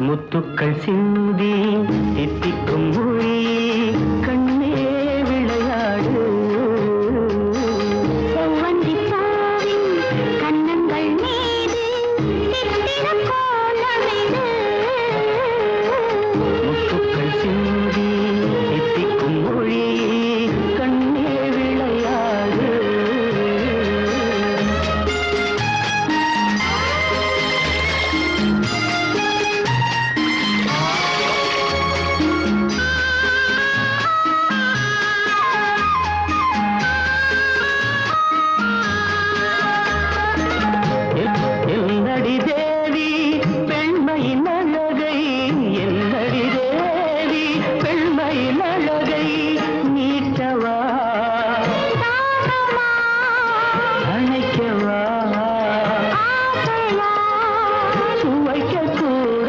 முத்துக்கள் சிந்தி தித்திக்கும் மொழி సువైక కూడా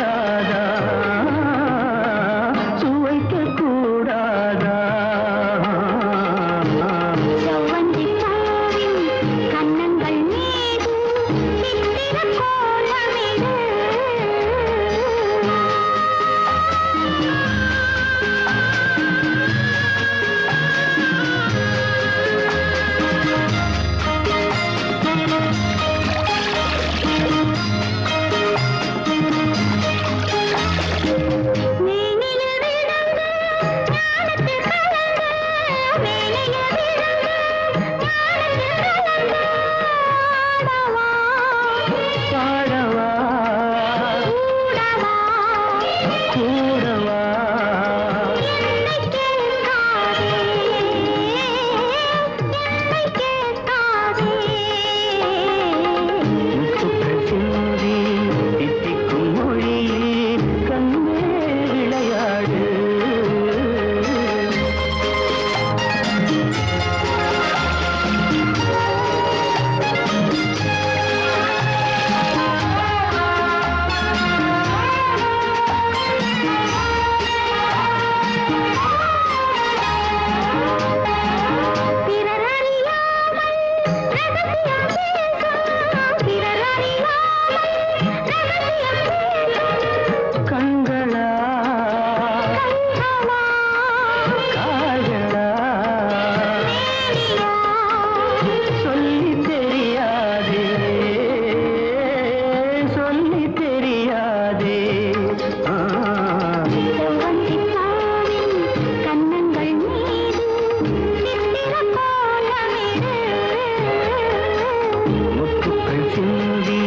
சிந்தி